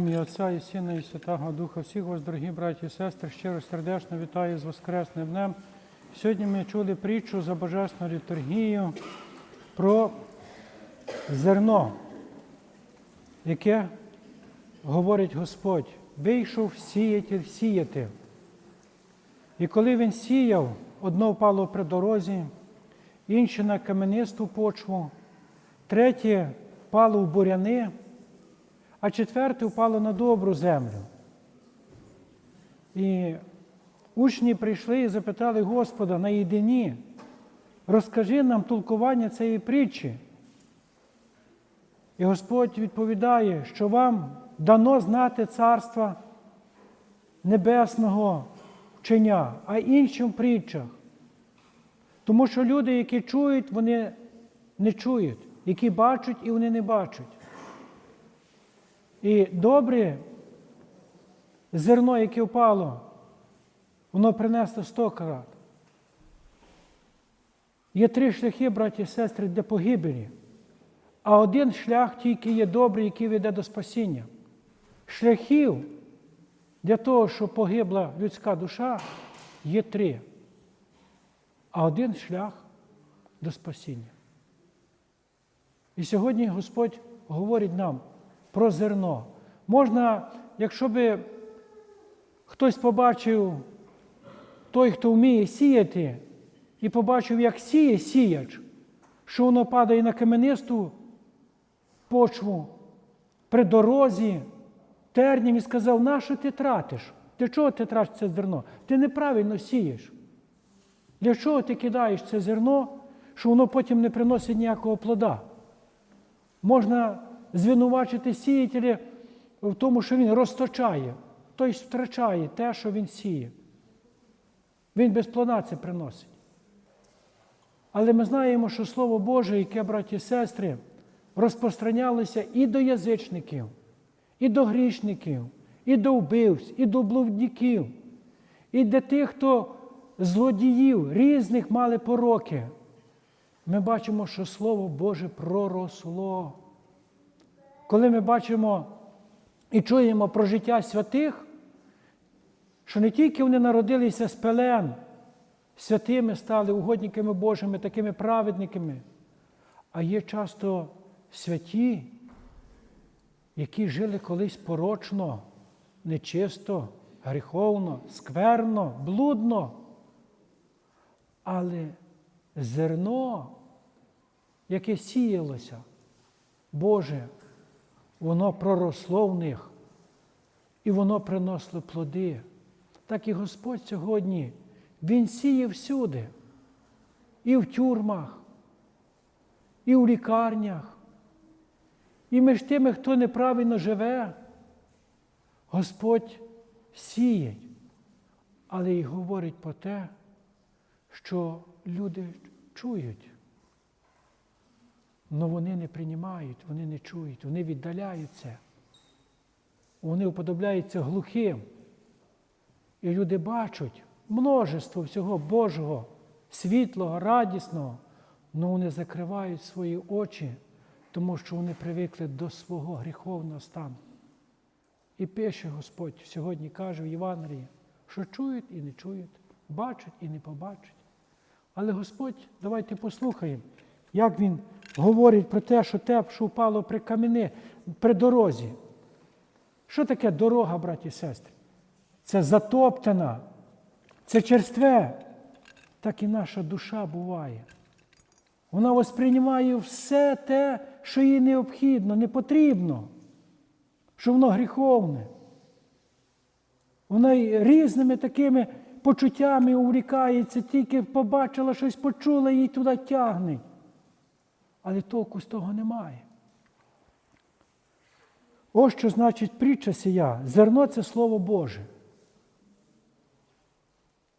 Ім'я Отця і Сина, і Святого Духа, всіх вас, дорогі браті і сестри, щиро сердечно вітаю з Воскресним днем. Сьогодні ми чули притчу за Божественну літургію про зерно, яке говорить Господь, вийшов сіятель сіяти. І коли він сіяв, одно впало при дорозі, інше на каменисту почву, третє впало в буряни, а четверте впало на добру землю. І учні прийшли і запитали Господа наєдині, розкажи нам толкування цієї притчі. І Господь відповідає, що вам дано знати царства небесного вчення, а іншим притчах. Тому що люди, які чують, вони не чують, які бачать і вони не бачать. І добре зерно, яке впало, воно принесло сто крат. Є три шляхи, браті і сестри, для погибелі. А один шлях тільки є добрий, який веде до спасіння. Шляхів для того, щоб погибла людська душа, є три. А один шлях до спасіння. І сьогодні Господь говорить нам про зерно. Можна, якщо би хтось побачив той, хто вміє сіяти, і побачив, як сіє сіяч, що воно падає на каменисту почву при дорозі, тернім і сказав, нащо ти тратиш? Для чого ти тратиш це зерно? Ти неправильно сієш. Для чого ти кидаєш це зерно, що воно потім не приносить ніякого плода? Можна звинувачити сіятеля в тому, що він розточає, тобто втрачає те, що він сіє. Він без плода це приносить. Але ми знаємо, що Слово Боже, яке, браті і сестри, розпространялося і до язичників, і до грішників, і до вбивць, і до блудників, і для тих, хто злодіїв різних мали пороки. Ми бачимо, що Слово Боже проросло. Коли ми бачимо і чуємо про життя святих, що не тільки вони народилися з пелен, святими стали угодниками Божими, такими праведниками, а є часто святі, які жили колись порочно, нечисто, гріховно, скверно, блудно. Але зерно, яке сіялося, Боже, воно проросло в них, і воно приносило плоди. Так і Господь сьогодні, Він сіє всюди, і в тюрмах, і в лікарнях, і між тими, хто неправильно живе, Господь сіє, але й говорить про те, що люди чують, але вони не приймають, вони не чують, вони віддаляються. Вони уподобляються глухим. І люди бачать множество всього Божого, світлого, радісного, але вони закривають свої очі, тому що вони привикли до свого гріховного стану. І пише Господь сьогодні каже в Євангелії, що чують і не чують, бачать і не побачать. Але Господь, давайте послухаємо, як Він говорить про те, що те, що впало при камені, при дорозі. Що таке дорога, браті і сестри? Це затоптана, це черстве. Так і наша душа буває. Вона восприймає все те, що їй необхідно, не потрібно, що воно гріховне. Вона різними такими почуттями увлікається, тільки побачила щось, почула, її туди тягне. Але толку з того немає. Ось що значить притча сія. Зерно це Слово Боже.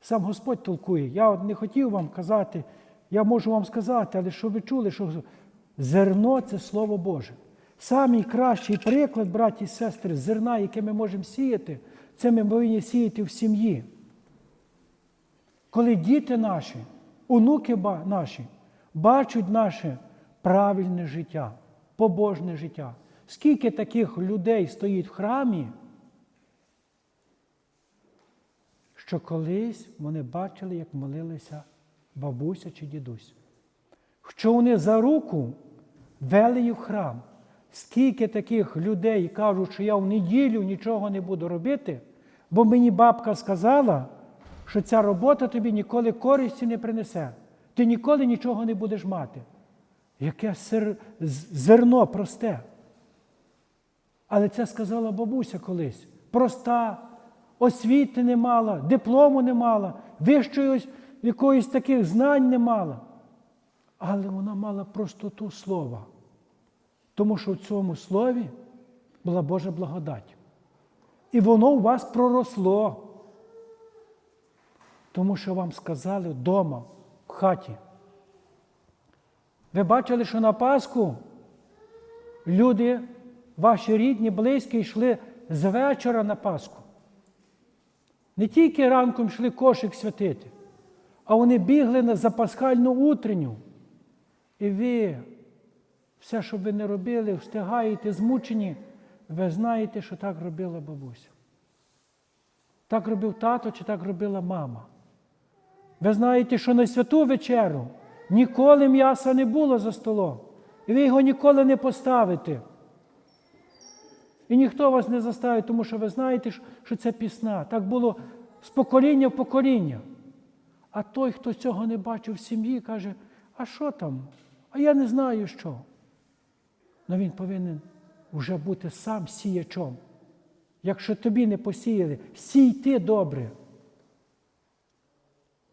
Сам Господь толкує. Я не хотів вам казати, я можу вам сказати, але щоб ви чули, що зерно це Слово Боже. Самий кращий приклад, браті і сестри, зерна, яке ми можемо сіяти, це ми повинні сіяти в сім'ї. Коли діти наші, онуки наші бачать наше правильне життя, побожне життя, Скільки таких людей стоїть в храмі, що колись вони бачили, як молилися бабуся чи дідусь. Що вони за руку вели їх в храм. Скільки таких людей кажуть, що я в неділю нічого не буду робити, бо мені бабка сказала, що ця робота тобі ніколи користі не принесе. Ти ніколи нічого не будеш мати. Яке зерно просте. Але це сказала бабуся колись. Проста, освіти не мала, диплому не мала, вищої якоїсь таких знань не мала. Але вона мала простоту слова. Тому що в цьому слові була Божа благодать. І воно у вас проросло. Тому що вам сказали вдома, в хаті. Ви бачили, що на Пасху люди, ваші рідні, близькі, йшли з вечора на Пасху. Не тільки ранком йшли кошик святити, а вони бігли на запасхальну утренню. І ви, все, що ви не робили, встигаєте, змучені, ви знаєте, що так робила бабуся. Так робив тато чи так робила мама. Ви знаєте, що на святу вечеру ніколи м'яса не було за столом. І ви його ніколи не поставите. І ніхто вас не заставить, тому що ви знаєте, що це пісна. Так було з покоління в покоління. А той, хто цього не бачив в сім'ї, каже, а що там? А я не знаю що. Ну він повинен вже бути сам сіячом. Якщо тобі не посіяли, сій ти добре.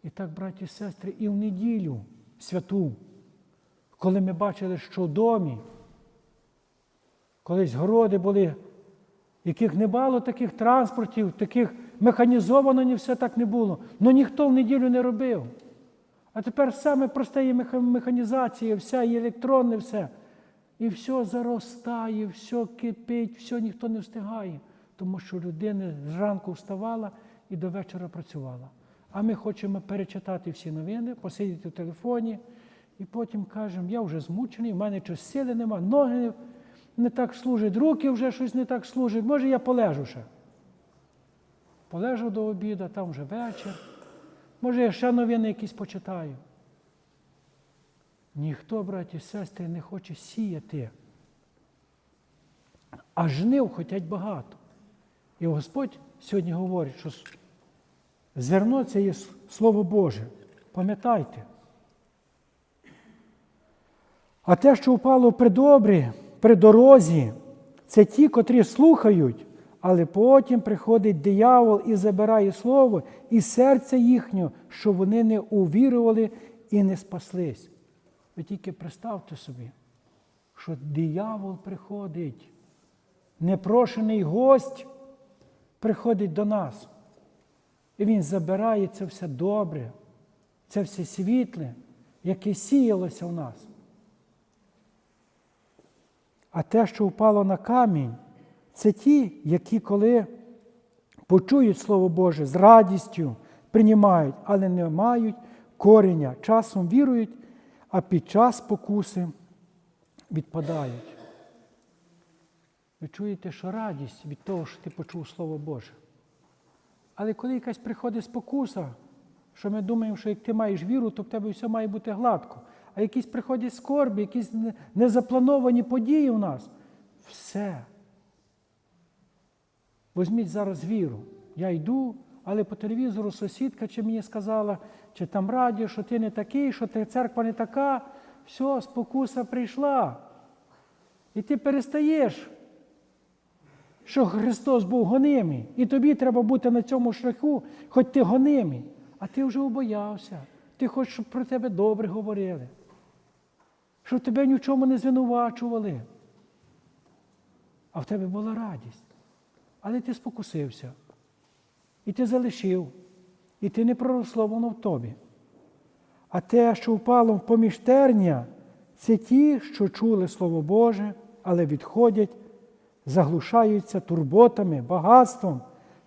І так, браті і сестри, і в неділю святу, коли ми бачили, що в домі, колись городи були, яких не було таких транспортів, таких механізовано, ні все так не було. Ну ніхто в неділю не робив. А тепер саме просте є механізація, вся і електронне все. І все заростає, все кипить, все ніхто не встигає. Тому що людина зранку вставала і до вечора працювала. А ми хочемо перечитати всі новини, посидіти в телефоні, і потім кажемо, я вже змучений, в мене щось сили нема, ноги не, так служать, руки вже щось не так служать, може я полежу ще. Полежу до обіду, там вже вечір. Може, я ще новини якісь почитаю. Ніхто, браті і сестри, не хоче сіяти. А жнив хотять багато. І Господь сьогодні говорить, що зерно це є Слово Боже. Пам'ятайте. А те, що впало при добрі, при дорозі, це ті, котрі слухають, але потім приходить диявол і забирає слово і серце їхнє, що вони не увірували і не спаслись. Ви тільки представте собі, що диявол приходить, непрошений гость приходить до нас. І він забирає це все добре, це все світле, яке сіялося в нас. А те, що впало на камінь, це ті, які коли почують Слово Боже з радістю приймають, але не мають кореня, часом вірують, а під час спокуси відпадають. Ви чуєте, що радість від того, що ти почув Слово Боже. Але коли якась приходить спокуса, що ми думаємо, що як ти маєш віру, то в тебе все має бути гладко. А якісь приходять скорбі, якісь незаплановані події в нас, все. Візьміть зараз віру. Я йду, але по телевізору сусідка чи мені сказала, чи там радіо, що ти не такий, що ти церква не така, все, спокуса прийшла. І ти перестаєш, що Христос був гонимий. І тобі треба бути на цьому шляху, хоч ти гонимий. А ти вже обоявся. Ти хочеш, щоб про тебе добре говорили. Щоб тебе ні в чому не звинувачували. А в тебе була радість. Але ти спокусився. І ти залишив. І ти не проросло воно в тобі. А те, що впало в поміж терня, це ті, що чули Слово Боже, але відходять, заглушаються турботами, багатством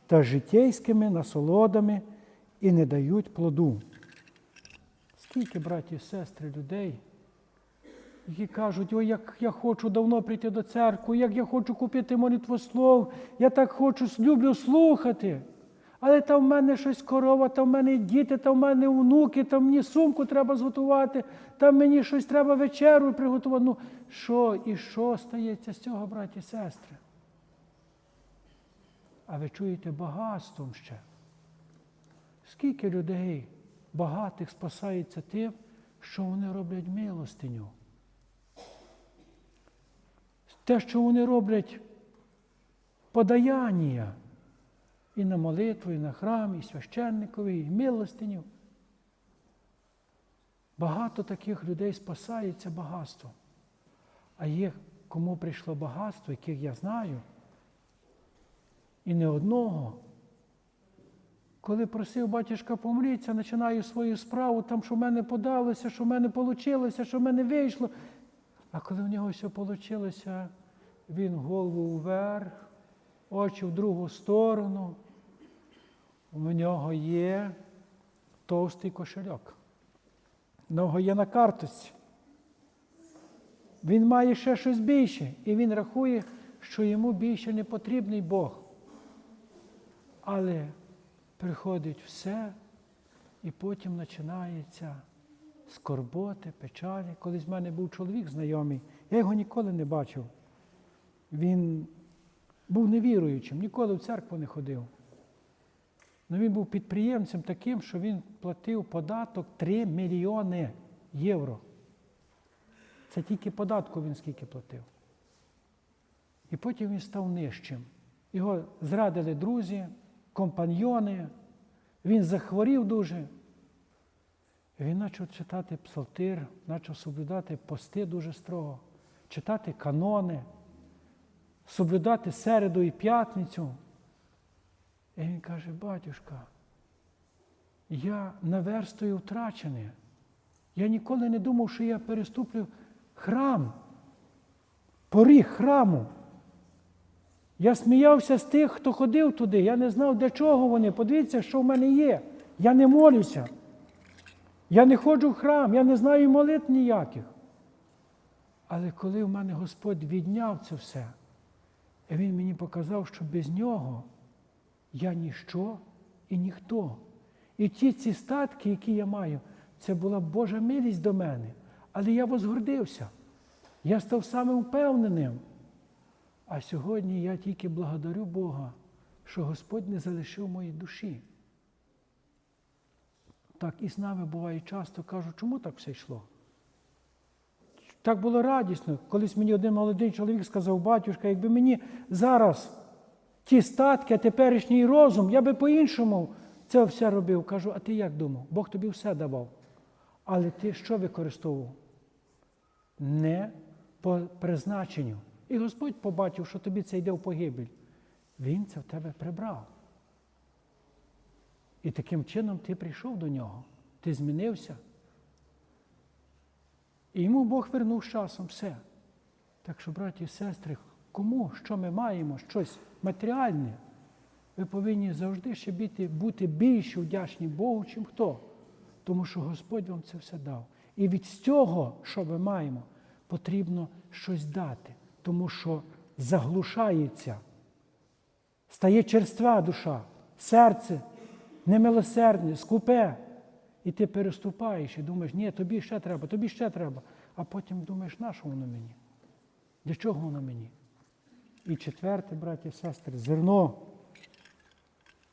та життєйськими насолодами і не дають плоду. Скільки, браті і сестри, людей які кажуть, ой, як я хочу давно прийти до церкви, як я хочу купити молитвослов, я так хочу, люблю слухати. Але там в мене щось корова, там в мене діти, там в мене внуки, там мені сумку треба зготувати, там мені щось треба вечерю приготувати. Ну, що і що стається з цього, браті і сестри? А ви чуєте багатством ще. Скільки людей багатих спасається тим, що вони роблять милостиню? Те, що вони роблять подаяння і на молитву, і на храм, і священникові, і милостиню. Багато таких людей спасається багатством. А є, кому прийшло багатство, яких я знаю, і не одного. Коли просив батюшка помріться, починаю свою справу, там, що в мене подалося, що в мене вийшло, що в мене вийшло. А коли в нього все вийшло, він голову вверх, очі в другу сторону. У нього є товстий кошельок. У нього є на карточці. Він має ще щось більше, і він рахує, що йому більше не потрібний Бог. Але приходить все, і потім починається скорботи, печалі. Колись в мене був чоловік знайомий, я його ніколи не бачив. Він був невіруючим, ніколи в церкву не ходив. Ну, він був підприємцем таким, що він платив податок 3 мільйони євро. Це тільки податку він скільки платив. І потім він став нижчим. Його зрадили друзі, компаньйони, він захворів дуже. Він почав читати псалтир, почав соблюдати пости дуже строго, читати канони, соблюдати середу і п'ятницю. І він каже, батюшка, я наверстую втрачене. Я ніколи не думав, що я переступлю храм, поріг храму. Я сміявся з тих, хто ходив туди. Я не знав, для чого вони. Подивіться, що в мене є. Я не молюся. Я не ходжу в храм, я не знаю молитв ніяких. Але коли в мене Господь відняв це все, і Він мені показав, що без нього я ніщо і ніхто. І ті ці статки, які я маю, це була Божа милість до мене. Але я возгордився. Я став самим впевненим. А сьогодні я тільки благодарю Бога, що Господь не залишив моїй душі. Так і з нами буває часто кажу, чому так все йшло? Так було радісно. Колись мені один молодий чоловік сказав, батюшка, якби мені зараз ті статки, а теперішній розум, я би по-іншому це все робив. Кажу, а ти як думав? Бог тобі все давав. Але ти що використовував? Не по призначенню. І Господь побачив, що тобі це йде в погибель. Він це в тебе прибрав. І таким чином ти прийшов до нього, ти змінився. І йому Бог вернув з часом все. Так що, браті і сестри, кому що ми маємо, щось матеріальне, ви повинні завжди ще бути, бути більш вдячні Богу, чим хто. Тому що Господь вам це все дав. І від цього, що ми маємо, потрібно щось дати, тому що заглушається, стає черства душа, серце немилосердне, скупе. І ти переступаєш і думаєш, ні, тобі ще треба, тобі ще треба. А потім думаєш, на що воно мені? Для чого воно мені? І четверте, браті і сестри, зерно,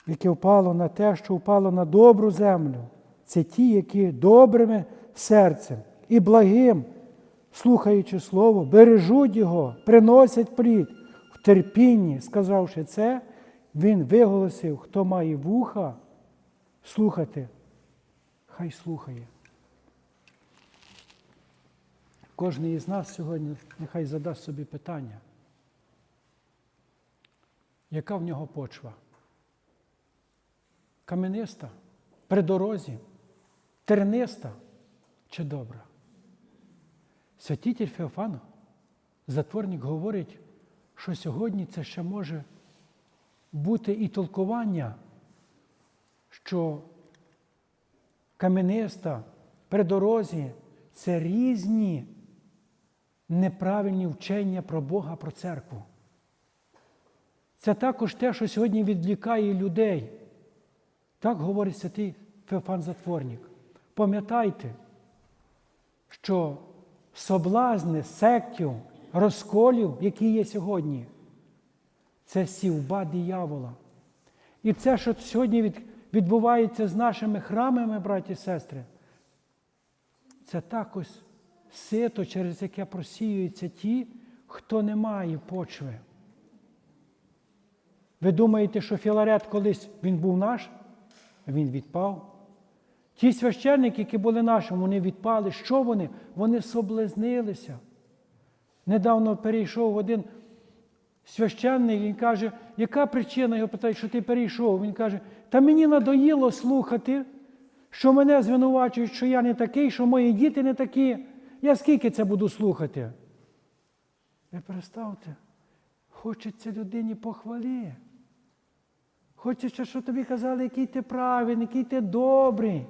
яке впало на те, що впало на добру землю. Це ті, які добрими серцем і благим, слухаючи Слово, бережуть його, приносять плід в терпінні, сказавши це, він виголосив, хто має вуха слухати, хай слухає. Кожен із нас сьогодні нехай задасть собі питання, яка в нього почва? Камениста, при дорозі, терниста чи добра? Святитель Феофан, затворник, говорить, що сьогодні це ще може бути і толкування, що камениста при дорозі це різні неправильні вчення про Бога, про церкву. Це також те, що сьогодні відвлікає людей. Так говорить святий Феофан Затворник. Пам'ятайте, що соблазни сектів, розколів, які є сьогодні, це сівба диявола. І це, що сьогодні відбувається з нашими храмами, браті і сестри, це також сито, через яке просіюються ті, хто не має почви. Ви думаєте, що Філарет колись він був наш? Він відпав. Ті священники, які були наші, вони відпали. Що вони? Вони соблазнилися. Недавно перейшов один священник, він каже, яка причина? Його питають, що ти перейшов? Він каже, та мені надоїло слухати, що мене звинувачують, що я не такий, що мої діти не такі. Я скільки це буду слухати? Ви представте, хочеться людині похвали. Хочеться, щоб тобі казали, який ти правильний, який ти добрий.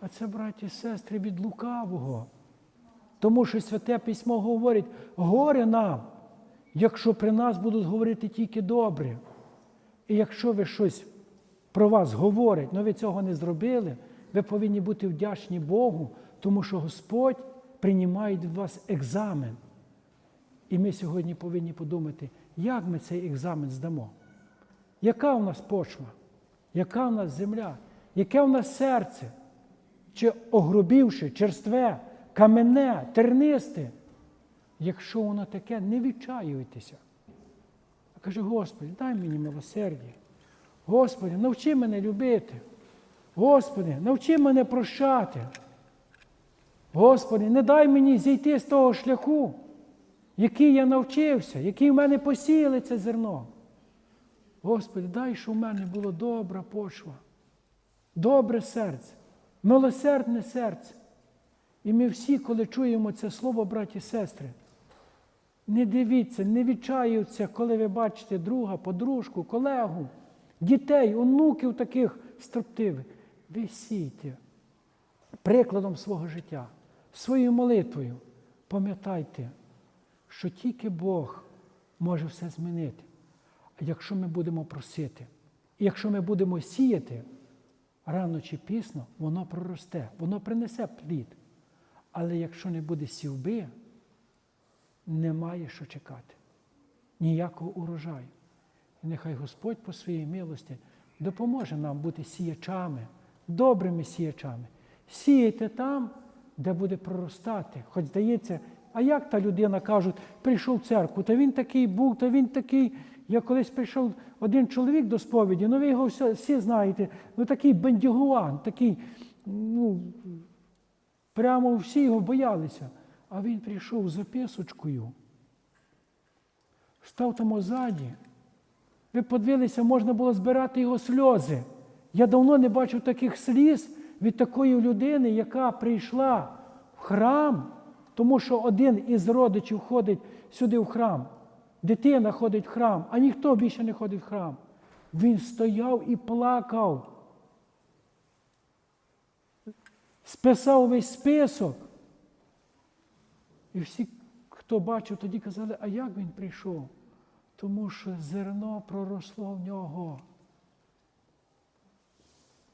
А це, браті і сестри, від лукавого. Тому що Святе Письмо говорить, горе нам, якщо при нас будуть говорити тільки добре. І якщо ви щось про вас говорять, але ви цього не зробили, ви повинні бути вдячні Богу, тому що Господь приймає від вас екзамен. І ми сьогодні повинні подумати, як ми цей екзамен здамо. Яка у нас почва? Яка у нас земля? Яке у нас серце? Чи огрубівши, черстве, каменне, тернисте? Якщо воно таке, не відчаюйтеся. Каже, Господи, дай мені милосердя. Господи, навчи мене любити. Господи, навчи мене прощати. Господи, не дай мені зійти з того шляху, який я навчився, який в мене посіяли це зерно. Господи, дай, щоб в мене було добра почва, добре серце, милосердне серце. І ми всі, коли чуємо це слово, браті і сестри, не дивіться, не відчаються, коли ви бачите друга, подружку, колегу, дітей, онуків таких строптивих. Ви сійте прикладом свого життя, своєю молитвою. Пам'ятайте, що тільки Бог може все змінити. Якщо ми будемо просити, і якщо ми будемо сіяти, рано чи пізно воно проросте, воно принесе плід. Але якщо не буде сівби, немає що чекати, ніякого урожаю. І нехай Господь по своїй милості допоможе нам бути сіячами, добрими сіячами. Сіяти там, де буде проростати. Хоч здається, а як та людина кажуть, прийшов в церкву, та він такий був, та він такий. Я колись прийшов один чоловік до сповіді, ну ви його всі, всі знаєте, ну такий бендюгуан, такий, ну, прямо всі його боялися. А він прийшов з записочкою, став там озаді. Ви подивилися, можна було збирати його сльози. Я давно не бачив таких сліз від такої людини, яка прийшла в храм, тому що один із родичів ходить сюди в храм. Дитина ходить в храм, а ніхто більше не ходить в храм. Він стояв і плакав. Списав весь список. І всі, хто бачив, тоді казали, а як він прийшов? Тому що зерно проросло в нього.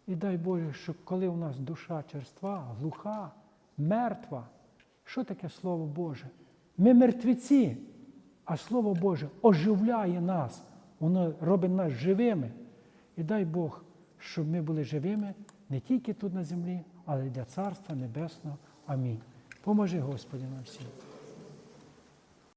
І дай Боже, щоб коли у нас душа черства, глуха, мертва, що таке Слово Боже? Ми мертвіці, а Слово Боже оживляє нас, воно робить нас живими. І дай Бог, щоб ми були живими не тільки тут на землі, але й для Царства Небесного. Амінь. Поможи Господи нам всім.